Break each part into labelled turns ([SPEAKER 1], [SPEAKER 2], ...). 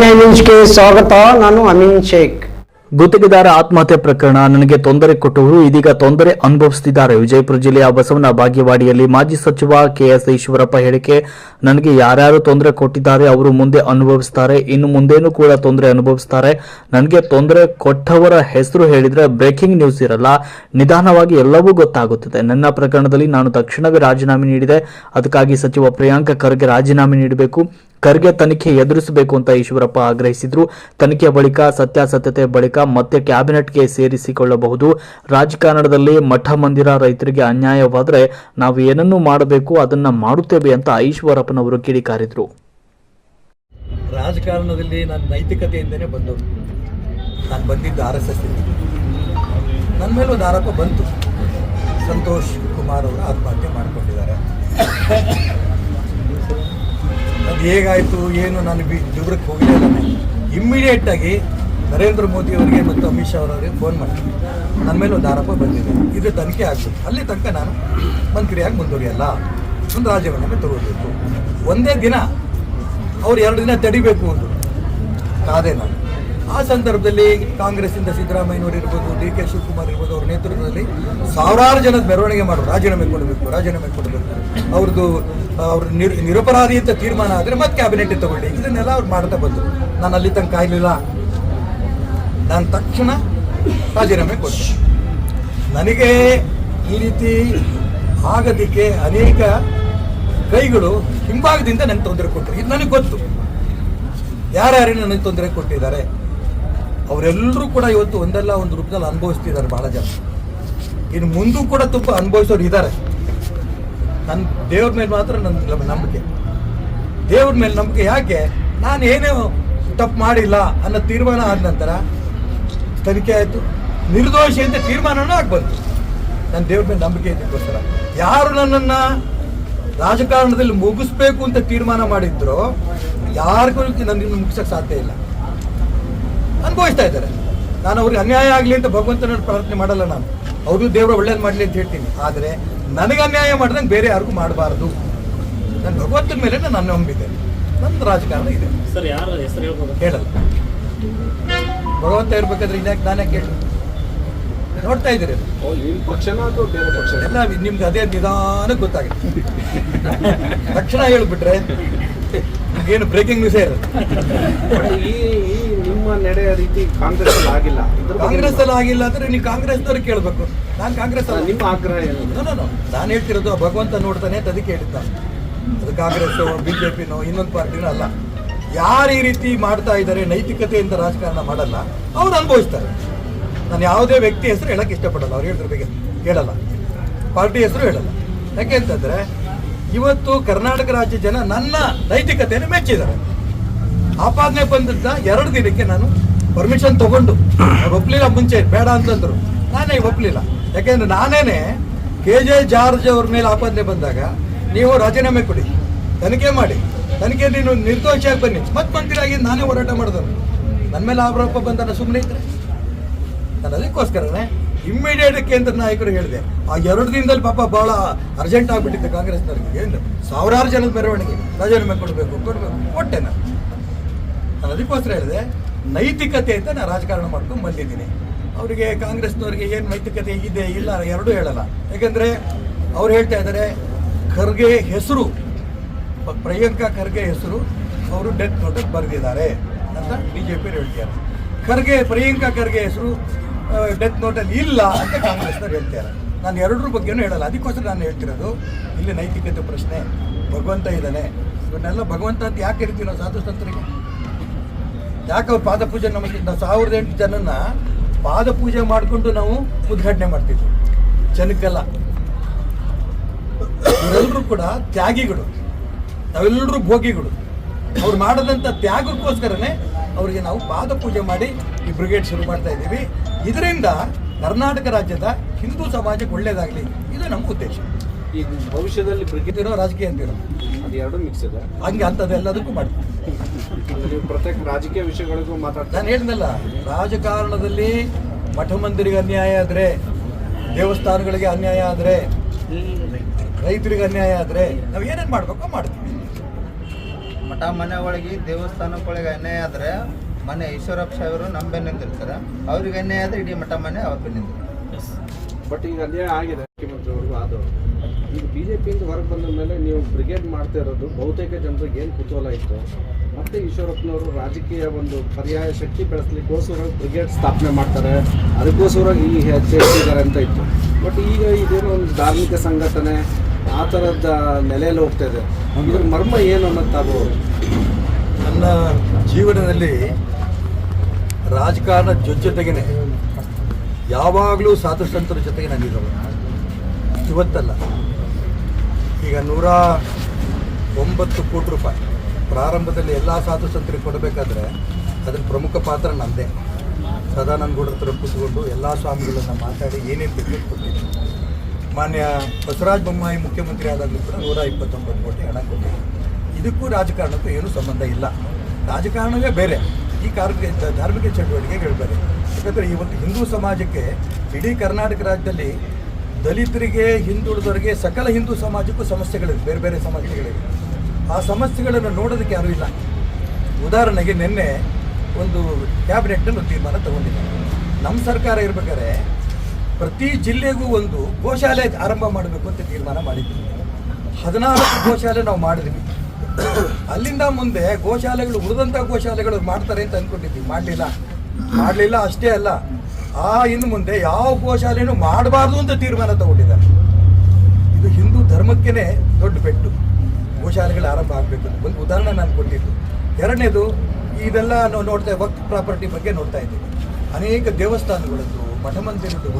[SPEAKER 1] ನ್ಯೂಸ್ಗೆ ಸ್ವಾಗತ ನಾನು ಅಮೀನ್ ಶೇಖ್.
[SPEAKER 2] ಗುತ್ತಿಗೆದಾರ ಆತ್ಮಹತ್ಯೆ ಪ್ರಕರಣ ನನಗೆ ತೊಂದರೆ ಕೊಟ್ಟವರು ಇದೀಗ ತೊಂದರೆ ಅನುಭವಿಸುತ್ತಿದ್ದಾರೆ. ವಿಜಯಪುರ ಜಿಲ್ಲೆಯ ಬಸವನ ಭಾಗ್ಯವಾಡಿಯಲ್ಲಿ ಮಾಜಿ ಸಚಿವ ಕೆಎಸ್ ಈಶ್ವರಪ್ಪ ಹೇಳಿಕೆ, ನನಗೆ ಯಾರ್ಯಾರು ತೊಂದರೆ ಕೊಟ್ಟಿದ್ದಾರೆ ಅವರು ಮುಂದೆ ಅನುಭವಿಸ್ತಾರೆ, ಇನ್ನು ಮುಂದೇನು ಕೂಡ ತೊಂದರೆ ಅನುಭವಿಸ್ತಾರೆ. ನನಗೆ ತೊಂದರೆ ಕೊಟ್ಟವರ ಹೆಸರು ಹೇಳಿದ್ರೆ ಬ್ರೇಕಿಂಗ್ ನ್ಯೂಸ್ ಇರಲ್ಲ, ನಿಧಾನವಾಗಿ ಎಲ್ಲವೂ ಗೊತ್ತಾಗುತ್ತದೆ. ನನ್ನ ಪ್ರಕರಣದಲ್ಲಿ ನಾನು ತಕ್ಷಣವೇ ರಾಜೀನಾಮೆ ನೀಡಿದೆ, ಅದಕ್ಕಾಗಿ ಸಚಿವ ಪ್ರಿಯಾಂಕ ಖರ್ಗೆ ರಾಜೀನಾಮೆ ನೀಡಬೇಕು. ಖರ್ಗೆ ತನಿಖೆ ಎದುರಿಸಬೇಕು ಅಂತ ಈಶ್ವರಪ್ಪ ಆಗ್ರಹಿಸಿದ್ರು. ತನಿಖೆ ಬಳಿಕ ಸತ್ಯಾಸತ್ಯತೆ ಬಳಿಕ ಮತ್ತೆ ಕ್ಯಾಬಿನೆಟ್ಗೆ ಸೇರಿಸಿಕೊಳ್ಳಬಹುದು. ರಾಜಕಾರಣದಲ್ಲಿ ಮಠ ಮಂದಿರ ರೈತರಿಗೆ ಅನ್ಯಾಯವಾದರೆ ನಾವು ಏನನ್ನು ಮಾಡಬೇಕು, ಅದನ್ನ ಮಾಡುತ್ತೇವೆ ಅಂತ ಈಶ್ವರಪ್ಪನವರು ಕಿಡಿಕಾರಿದ್ರು.
[SPEAKER 3] ರಾಜಕಾರಣದಲ್ಲಿ ನಾನು ನೈತಿಕತೆಯಿಂದನೇ ಬಂದವರು ನಾನು ಬಂದಿದ್ದ ಆರ್ ಎಸ್ ಎಸ್ ನನ್ನ ಮೇಲೆ ಒಂದು ಆರೋಪ ಬಂತು. ಸಂತೋಷ್ ಕುಮಾರ್ ಅವರು ಆತ್ಮಹತ್ಯೆ ಮಾಡಿಕೊಂಡಿದ್ದಾರೆ. ಅದು ಹೇಗಾಯಿತು, ಏನು, ನಾನು ಬಿ ಹೋಗಿದ್ದೆ ನಾನು. ಇಮ್ಮಿಡಿಯೇಟಾಗಿ ನರೇಂದ್ರ ಮೋದಿ ಅವರಿಗೆ ಮತ್ತು ಅಮಿತ್ ಶಾ ಅವರವರಿಗೆ ಫೋನ್ ಮಾಡಿ ನನ್ನ ಮೇಲೆ ಒಂದು ಆರೋಪ ಬಂದಿದೆ. ಇದು ತನಿಖೆ ಆಗಬೇಕು. ಅಲ್ಲಿ ತನಕ ನಾನು ಮಂತ್ರಿಯಾಗಿ ಮುಂದುವರಿಯಲ್ಲ. ಒಂದು ರಾಜೀನಾಮೆ ತಗೋಬೇಕು. ಒಂದೇ ದಿನ, ಅವ್ರು ಎರಡು ದಿನ ತಡಿಬೇಕು ಅಂದರು ಕಾದೆ ನಾನು. ಆ ಸಂದರ್ಭದಲ್ಲಿ ಕಾಂಗ್ರೆಸ್ಸಿಂದ ಸಿದ್ದರಾಮಯ್ಯನವರು ಇರ್ಬೋದು ಡಿ ಕೆ ಶಿವಕುಮಾರ್ ಇರ್ಬೋದು, ಅವ್ರ ನೇತೃತ್ವದಲ್ಲಿ ಸಾವಿರಾರು ಜನದ ಮೆರವಣಿಗೆ ಮಾಡೋರು ರಾಜೀನಾಮೆ ಕೊಡಬೇಕು ರಾಜೀನಾಮೆ ಕೊಡಬೇಕು. ಅವ್ರದ್ದು, ಅವ್ರ ನಿರ್, ನಿರಪರಾಧಿ ಅಂತ ತೀರ್ಮಾನ ಆದರೆ ಮತ್ತೆ ಕ್ಯಾಬಿನೆಟ್ ತಗೊಳ್ಳಿ. ಇದನ್ನೆಲ್ಲ ಅವ್ರು ಮಾಡ್ತಾ ಬಂದರು. ನಾನು ಅಲ್ಲಿ ತನಕ ಕಾಯಲಿಲ್ಲ ನಾನು ತಕ್ಷಣ ರಾಜೀನಾಮೆ ಕೊಟ್ಟೆ. ನನಗೆ ಈ ರೀತಿ ಆಗೋದಕ್ಕೆ ಅನೇಕ ಕೈಗಳು ಹಿಂಭಾಗದಿಂದ ನನಗೆ ತೊಂದರೆ ಕೊಟ್ಟರು. ಇದು ನನಗೆ ಗೊತ್ತು. ಯಾರ್ಯಾರು ನನಗೆ ತೊಂದರೆ ಕೊಟ್ಟಿದ್ದಾರೆ? ಅವರೆಲ್ಲರೂ ಕೂಡ ಇವತ್ತು ಒಂದಲ್ಲ ಒಂದು ರೂಪದಲ್ಲಿ ಅನುಭವಿಸ್ತಿದ್ದಾರೆ ಬಹಳ ಜನ. ಇನ್ನು ಮುಂದೂ ಕೂಡ ತುಂಬ ಅನುಭವಿಸೋರು ಇದ್ದಾರೆ. ನನ್ನ ದೇವ್ರ ಮೇಲೆ ಮಾತ್ರ ನನ್ನ ನಂಬಿಕೆ. ದೇವ್ರ ಮೇಲೆ ನಂಬಿಕೆ ಯಾಕೆ? ನಾನು ಏನೇ ತಪ್ಪು ಮಾಡಿಲ್ಲ ಅನ್ನೋ ತೀರ್ಮಾನ ಆದ ನಂತರ ತನಿಖೆ ಆಯಿತು. ನಿರ್ದೋಷಿ ಅಂತ ತೀರ್ಮಾನನೂ ಆಗ್ಬಂತು. ನನ್ನ ದೇವ್ರ ಮೇಲೆ ನಂಬಿಕೆ ಇದಕ್ಕೋಸ್ಕರ ಯಾರು ನನ್ನನ್ನು ರಾಜಕಾರಣದಲ್ಲಿ ಮುಗಿಸ್ಬೇಕು ಅಂತ ತೀರ್ಮಾನ ಮಾಡಿದ್ರು, ಯಾರಿಗೂ ನನ್ನ ಮುಗಿಸೋಕೆ ಸಾಧ್ಯ ಇಲ್ಲ. ಅನುಭವಿಸ್ತಾ ಇದ್ದಾರೆ. ನಾನು ಅವ್ರಿಗೆ ಅನ್ಯಾಯ ಆಗಲಿ ಅಂತ ಭಗವಂತನ ಪ್ರಾರ್ಥನೆ ಮಾಡಲ್ಲ ನಾನು. ಅವರು ದೇವರ ಒಳ್ಳೇದು ಮಾಡಲಿ ಅಂತ ಹೇಳ್ತೀನಿ. ಆದರೆ ನನಗೆ ಅನ್ಯಾಯ ಮಾಡ್ದಂಗೆ ಬೇರೆ ಯಾರಿಗೂ ಮಾಡಬಾರ್ದು. ನಾನು ಭಗವಂತನ ಮೇಲೆ ನಾನು ನಂಬಿದೆ ನನ್ನ ರಾಜಕಾರಣ ಇದೆ.
[SPEAKER 4] ಸರ್ ಯಾರ ಹೆಸರು ಹೇಳ್ಬೋದು?
[SPEAKER 3] ಹೇಳಲ್ಲ. ಭಗವಂತ ಇರ್ಬೇಕಾದ್ರೆ ಇನ್ಯಾಕೆ ನಾನೇ ಕೇಳಿ. ನೋಡ್ತಾ ಇದ್ದೀರಿ. ಎಲ್ಲ ನಿಮ್ಗೆ ಅದೇ ನಿಧಾನಕ್ಕೆ ಗೊತ್ತಾಗುತ್ತೆ. ತಕ್ಷಣ ಹೇಳ್ಬಿಟ್ರೆ ಏನು ಬ್ರೇಕಿಂಗ್ ನ್ಯೂಸೇ ಇರುತ್ತೆ
[SPEAKER 4] ಈ ನಡೆಯ ರೀತಿ ಕಾಂಗ್ರೆಸ್ ಅಲ್ಲಿ ಆಗಿಲ್ಲ.
[SPEAKER 3] ಕಾಂಗ್ರೆಸ್ ಅಲ್ಲಿ ಆಗಿಲ್ಲ ಅಂದ್ರೆ ನೀವು ಕಾಂಗ್ರೆಸ್ನವ್ರು ಕೇಳಬೇಕು. ನಾನು ಕಾಂಗ್ರೆಸ್
[SPEAKER 4] ನಿಮ್ಮ ಆಗ್ರಹ ಏನು.
[SPEAKER 3] ನಾನು ಹೇಳ್ತಿರೋದು ಭಗವಂತ ನೋಡ್ತಾನೆ ಅಂತ ಅದಕ್ಕೆ ಹೇಳಿದ್ದ. ಅದು ಕಾಂಗ್ರೆಸ್ ಬಿಜೆಪಿನೋ ಇನ್ನೊಂದು ಪಾರ್ಟಿನೋ ಅಲ್ಲ. ಯಾರು ಈ ರೀತಿ ಮಾಡ್ತಾ ಇದ್ದಾರೆ ನೈತಿಕತೆಯಿಂದ ರಾಜಕಾರಣ ಮಾಡಲ್ಲ ಅವ್ರು ಅನುಭವಿಸ್ತಾರೆ. ನಾನು ಯಾವುದೇ ವ್ಯಕ್ತಿ ಹೆಸರು ಹೇಳಕ್ಕೆ ಇಷ್ಟಪಡಲ್ಲ ಅವ್ರು ಹೇಳಿದ್ರ ಬಗ್ಗೆ ಹೇಳಲ್ಲ ಪಾರ್ಟಿ ಹೆಸರು ಹೇಳಲ್ಲ. ಯಾಕೆ ಅಂತಂದ್ರೆ ಇವತ್ತು ಕರ್ನಾಟಕ ರಾಜ್ಯ ಜನ ನನ್ನ ನೈತಿಕತೆಯನ್ನು ಮೆಚ್ಚಿದ್ದಾರೆ. ಆಪಾದನೆ ಬಂದದ್ದ ಎರಡು ದಿನಕ್ಕೆ ನಾನು ಪರ್ಮಿಷನ್ ತಗೊಂಡು. ಅವ್ರು ಒಪ್ಲಿಲ್ಲ ಮುಂಚೆ, ಬೇಡ ಅಂತಂದ್ರು. ನಾನೇ ಒಪ್ಲಿಲ್ಲ. ಯಾಕೆಂದ್ರೆ ನಾನೇನೆ ಕೆ ಜೆ ಜಾರ್ಜ್ ಅವ್ರ ಮೇಲೆ ಆಪಾದನೆ ಬಂದಾಗ ನೀವು ರಾಜೀನಾಮೆ ಕೊಡಿ, ತನಿಖೆ ಮಾಡಿ, ತನಿಖೆ ನೀನು ನಿರ್ದೋಷಿಯಾಗಿ ಬನ್ನಿ. ಮತ್ತೆ ಮಂತ್ರಿಯಾಗಿ ನಾನೇ ಹೋರಾಟ ಮಾಡಿದ್ರು ನನ್ನ ಮೇಲೆ ಆರೋಪ ಬಂದ ಸುಮ್ಮನೆ ಇದ್ರೆ? ನಾನು ಅದಕ್ಕೋಸ್ಕರನೇ ಇಮ್ಮಿಡಿಯೇಟ್ ಕೇಂದ್ರ ನಾಯಕರು ಹೇಳಿದೆ. ಆ ಎರಡು ದಿನದಲ್ಲಿ ಪಾಪ ಬಹಳ ಅರ್ಜೆಂಟ್ ಆಗ್ಬಿಟ್ಟಿದೆ ಕಾಂಗ್ರೆಸ್ನವರಿಗೆ. ಏನು? ಸಾವಿರಾರು ಜನದ ಮೆರವಣಿಗೆ. ರಾಜೀನಾಮೆ ಕೊಡಬೇಕು ಕೊಡಬೇಕು. ಕೊಟ್ಟೆ ನಾನು. ಅದಕ್ಕೋಸ್ಕರ ಹೇಳಿದೆ, ನೈತಿಕತೆ ಅಂತ ನಾನು ರಾಜಕಾರಣ ಮಾಡ್ಕೊಂಡು ಬಂದಿದ್ದೀನಿ. ಅವರಿಗೆ ಕಾಂಗ್ರೆಸ್ನವ್ರಿಗೆ ಏನು ನೈತಿಕತೆ ಇದೆ, ಇಲ್ಲ ಎರಡೂ ಹೇಳಲ್ಲ. ಯಾಕೆಂದರೆ ಅವ್ರು ಹೇಳ್ತಾ ಇದ್ದಾರೆ, ಖರ್ಗೆ ಹೆಸರು ಪ- ಪ್ರಿಯಾಂಕಾ ಖರ್ಗೆ ಹೆಸರು, ಅವರು ಡೆತ್ ನೋಟಕ್ಕೆ ಬರೆದಿದ್ದಾರೆ ಅಂತ ಬಿ ಜೆ ಪಿಯವ್ರು ಹೇಳ್ತಾರೆ ಖರ್ಗೆ, ಪ್ರಿಯಾಂಕಾ ಖರ್ಗೆ ಹೆಸರು ಡೆತ್ ನೋಟಲ್ಲಿ ಇಲ್ಲ ಅಂತ ಕಾಂಗ್ರೆಸ್ನವ್ರು ಹೇಳ್ತಾರೆ ನಾನು ಎರಡರ ಬಗ್ಗೆನೂ ಹೇಳಲ್ಲ, ಅದಕ್ಕೋಸ್ಕರ ನಾನು ಹೇಳ್ತಿರೋದು, ಇಲ್ಲಿ ನೈತಿಕತೆ ಪ್ರಶ್ನೆ, ಭಗವಂತ ಇದ್ದಾನೆ. ಇವನ್ನೆಲ್ಲ ಭಗವಂತ ಅಂತ ಯಾಕೆ ಇರ್ತೀವಿ ನಾವು ಸಾಧು ಸಂತರಿಗೆ ಯಾಕೆ ಅವ್ರು ಪಾದ ಪೂಜೆ ನಮಗೆ ನಾವು ಸಾವಿರದ ಎಂಟು ಜನನ ಪಾದ ಪೂಜೆ ಮಾಡಿಕೊಂಡು ನಾವು ಉದ್ಘಾಟನೆ ಮಾಡ್ತಿದ್ವಿ. ಜನಕ್ಕೆಲ್ಲ. ಇವರೆಲ್ಲರೂ ಕೂಡ ತ್ಯಾಗಿಗಳು. ನಾವೆಲ್ಲರೂ ಭೋಗಿಗಳು. ಅವ್ರು ಮಾಡದಂಥ ತ್ಯಾಗಕ್ಕೋಸ್ಕರನೇ ಅವರಿಗೆ ನಾವು ಪಾದ ಪೂಜೆ ಮಾಡಿ ಈ ಬ್ರಿಗೇಡ್ ಶುರು ಮಾಡ್ತಾ ಇದ್ದೀವಿ. ಇದರಿಂದ ಕರ್ನಾಟಕ ರಾಜ್ಯದ ಹಿಂದೂ ಸಮಾಜಕ್ಕೆ ಒಳ್ಳೇದಾಗಲಿ. ಇದು ನಮ್ಮ ಉದ್ದೇಶ.
[SPEAKER 4] ಈಗ ಭವಿಷ್ಯದಲ್ಲಿ ಬ್ರಿಗೇಡ್
[SPEAKER 3] ಇರೋ ರಾಜಕೀಯ ಅಂತಿರೋ?
[SPEAKER 4] ಅದು ಎರಡು ಮಿಕ್ಸ್ ಇದೆ.
[SPEAKER 3] ಹಂಗೆ ಅಂಥದ್ದೆಲ್ಲದಕ್ಕೂ ಮಾಡ್ತೀವಿ
[SPEAKER 4] ನೀವು ಪ್ರತ್ಯೇಕ ರಾಜಕೀಯ ವಿಷಯಗಳಿಗೂ ಮಾತಾಡ್ತಾರೆ.
[SPEAKER 3] ನಾನು ಹೇಳಿದ್ನಲ್ಲ ರಾಜಕಾರಣದಲ್ಲಿ ಮಠ ಮಂದಿರಿಗೆ ಅನ್ಯಾಯ ಆದರೆ ದೇವಸ್ಥಾನಗಳಿಗೆ ಅನ್ಯಾಯ ಆದರೆ ರೈತರಿಗೆ ಅನ್ಯಾಯ ಆದರೆ ನಾವು ಏನೇನು ಮಾಡಬೇಕು ಮಾಡ್ತೀವಿ.
[SPEAKER 5] ಮಠ ಮನೆ ಒಳಗೆ ದೇವಸ್ಥಾನಗಳಿಗೆ ಅನ್ಯಾಯ ಆದರೆ ಮನೆ ಈಶ್ವರಪ್ಪ ಸಾಹೇಬರು ನಂಬೆ ಬೆನ್ನಿಂದಿರ್ತಾರೆ ಅವ್ರಿಗೆ ಅನ್ಯಾಯ ಆದರೆ ಇಡೀ ಮಠ ಮನೆ ಅವ್ರ ಬೆನ್ನಿಂದ
[SPEAKER 4] ಬಟ್ ಈಗ ಅನ್ಯಾಯ ಆಗಿದೆ ಮುಖ್ಯಮಂತ್ರಿಯವ್ರಿಗೂ ಆದವರು. ಈಗ ಬಿ ಜೆ ಪಿಯಿಂದ ಹೊರಗೆ ಬಂದ ಮೇಲೆ ನೀವು ಬ್ರಿಗೇಡ್ ಮಾಡ್ತಾ ಇರೋದು ಬಹುತೇಕ ಜನರಿಗೆ ಏನು ಕುತೂಹಲ ಇತ್ತು? ಮತ್ತೆ ಈಶ್ವರಪ್ಪನವರು ರಾಜಕೀಯ ಒಂದು ಪರ್ಯಾಯ ಶಕ್ತಿ ಬೆಳೆಸಲಿಕ್ಕೋಸ್ಕರ ಬ್ರಿಗೇಡ್ ಸ್ಥಾಪನೆ ಮಾಡ್ತಾರೆ. ಅದಕ್ಕೋಸ್ಕರ ಈ ಇಟ್ಟಿದ್ದಾರೆ ಅಂತ ಇತ್ತು. ಬಟ್ ಈಗ ಇದೇನೋ ಒಂದು ಧಾರ್ಮಿಕ ಸಂಘಟನೆ ಆ ಥರದ ನೆಲೆಯಲ್ಲಿ ಹೋಗ್ತಾ ಇದೆ. ಇದ್ರ ಮರ್ಮ ಏನು ಅನ್ನೋದು ತಾವು
[SPEAKER 3] ನನ್ನ ಜೀವನದಲ್ಲಿ ರಾಜಕಾರಣ ಜೊತೆಗೇನೆ ಯಾವಾಗಲೂ ಸಾಧು ಜೊತೆಗೆ ನಾನಿರೋದು ಇವತ್ತಲ್ಲ. ಈಗ ನೂರ ಒಂಬತ್ತು ಕೋಟಿ ರೂಪಾಯಿ. ಪ್ರಾರಂಭದಲ್ಲಿ ಎಲ್ಲ ಸಾಧು ಕೊಡಬೇಕಾದ್ರೆ ಅದರ ಪ್ರಮುಖ ಪಾತ್ರ ನನ್ನದೇ ಸದಾನಂದ ಗೌಡ್ರ ಹತ್ರ ಕೂತ್ಕೊಂಡು ಎಲ್ಲ ಸ್ವಾಮಿಗಳನ್ನು ಮಾತಾಡಿ ಏನೇನು ಬೇಕು ಕೊಟ್ಟಿದ್ದೆ ಮಾನ್ಯ ಬಸವರಾಜ ಬೊಮ್ಮಾಯಿ ಮುಖ್ಯಮಂತ್ರಿ ಆದಾಗಲೂ ಕೂಡ ನೂರ ಇಪ್ಪತ್ತೊಂಬತ್ತು ಕೋಟಿ ಹಣ ಕೊಟ್ಟಿದೆ. ಇದಕ್ಕೂ ರಾಜಕಾರಣಕ್ಕೂ ಏನೂ ಸಂಬಂಧ ಇಲ್ಲ. ರಾಜಕಾರಣವೇ ಬೇರೆ. ಈ ಕಾರ್ಮಿಕ ಧಾರ್ಮಿಕ ಚಟುವಟಿಕೆಗಳು ಬೇರೆ ಯಾಕಂದರೆ ಇವತ್ತು ಹಿಂದೂ ಸಮಾಜಕ್ಕೆ ಇಡೀ ಕರ್ನಾಟಕ ರಾಜ್ಯದಲ್ಲಿ ದಲಿತರಿಗೆ, ಹಿಂದುಳಿದವರಿಗೆ, ಸಕಲ ಹಿಂದೂ ಸಮಾಜಕ್ಕೂ ಸಮಸ್ಯೆಗಳಿವೆ. ಬೇರೆ ಬೇರೆ ಸಮಸ್ಯೆಗಳಿವೆ. ಆ ಸಮಸ್ಯೆಗಳನ್ನು ನೋಡೋದಕ್ಕೆ ಯಾರೂ ಇಲ್ಲ. ಉದಾಹರಣೆಗೆ ನಿನ್ನೆ ಒಂದು ಕ್ಯಾಬಿನೆಟ್ನಲ್ಲಿ ತೀರ್ಮಾನ ತಗೊಂಡಿದ್ದಾರೆ. ನಮ್ಮ ಸರ್ಕಾರ ಇರ್ಬೇಕಾದ್ರೆ ಪ್ರತಿ ಜಿಲ್ಲೆಗೂ ಒಂದು ಗೋಶಾಲೆ ಆರಂಭ ಮಾಡಬೇಕು ಅಂತ ತೀರ್ಮಾನ ಮಾಡಿದ್ವಿ ಹದಿನಾಲ್ಕು ಗೋಶಾಲೆ ನಾವು ಮಾಡಿದ್ವಿ. ಅಲ್ಲಿಂದ ಮುಂದೆ ಗೋಶಾಲೆಗಳು ಉಳಿದಂಥ ಗೋಶಾಲೆಗಳು ಮಾಡ್ತಾರೆ ಅಂತ ಅಂದ್ಕೊಂಡಿದ್ವಿ ಮಾಡಲಿಲ್ಲ. ಮಾಡಲಿಲ್ಲ ಅಷ್ಟೇ ಅಲ್ಲ. ಆ ಇನ್ನು ಮುಂದೆ ಯಾವ ಗೋಶಾಲೆನೂ ಮಾಡಬಾರ್ದು ಅಂತ ತೀರ್ಮಾನ ತಗೊಂಡಿದ್ದಾರೆ. ಇದು ಹಿಂದೂ ಧರ್ಮಕ್ಕೇ ದೊಡ್ಡ ಪೆಟ್ಟು ಗೋಶಾಲೆಗಳು ಆರಂಭ ಆಗಬೇಕು ಒಂದು ಉದಾಹರಣೆ ನಾನು ಕೊಟ್ಟಿದ್ದು. ಎರಡನೇದು, ಇದೆಲ್ಲ ನಾವು ನೋಡ್ತಾ ವಕ್ ಪ್ರಾಪರ್ಟಿ ಬಗ್ಗೆ ನೋಡ್ತಾ ಇದ್ದೀವಿ. ಅನೇಕ ದೇವಸ್ಥಾನಗಳದ್ದು ಮಠ ಮಂದಿರದ್ದು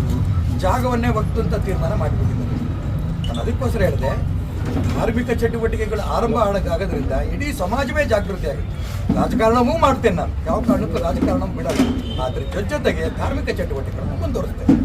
[SPEAKER 3] ಜಾಗವನ್ನೇ ವಕ್ತು ಅಂತ ತೀರ್ಮಾನ ಮಾಡಿಬಿಟ್ಟಿದ್ದಾರೆ ನಾನು ಅದಕ್ಕೋಸ್ಕರ ಹೇಳಿದೆ, ಧಾರ್ಮಿಕ ಚಟುವಟಿಕೆಗಳು ಆರಂಭ ಆಗೋದ್ರಿಂದ ಇಡೀ ಸಮಾಜವೇ ಜಾಗೃತಿ ಆಗುತ್ತೆ. ರಾಜಕಾರಣವೂ ಮಾಡ್ತೇನೆ ನಾನು. ಯಾವ ಕಾರಣಕ್ಕೂ ರಾಜಕಾರಣ ಬಿಡಲ್ಲ. ಆದರೆ ಜೊತೆಗೆ ಧಾರ್ಮಿಕ ಚಟುವಟಿಕೆಗಳನ್ನು ಮುಂದುವರಿಸ್ತೇನೆ.